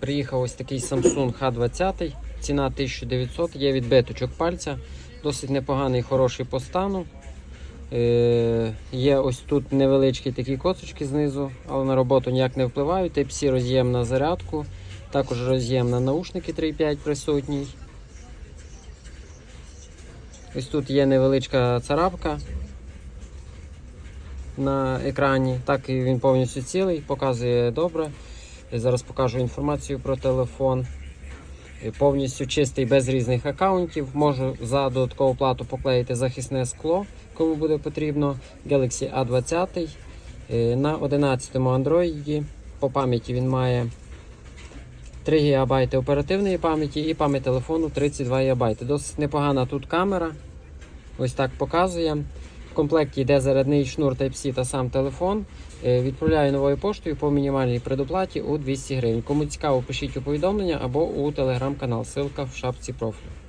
Приїхав ось такий Samsung H20, ціна 1900, є відбиточок пальця, досить непоганий, хороший по стану. Е, є ось тут невеличкі такі косочки знизу, але на роботу ніяк не впливають. Type-C роз'єм на зарядку, також роз'єм на наушники 3.5 присутній. Ось тут є невеличка царапка на екрані. Так і він повністю цілий, показує добре. Я зараз покажу інформацію про телефон. Повністю чистий без різних аккаунтів. Можу за додаткову плату поклеїти захисне скло, кому буде потрібно. Galaxy A20 е, на 11 Android. По пам'яті він має 3 ГБ оперативної пам'яті і пам'ять телефону 32 ГБ. Досить непогана тут камера. Ось так показує. В комплекті йде зарядний шнур Type-C та сам телефон. Е, Відправляю новою поштою по мінімальній предоплаті у 200 гривень. Кому цікаво, пишіть у повідомлення або у телеграм-канал. Ссылка в шапці профілю.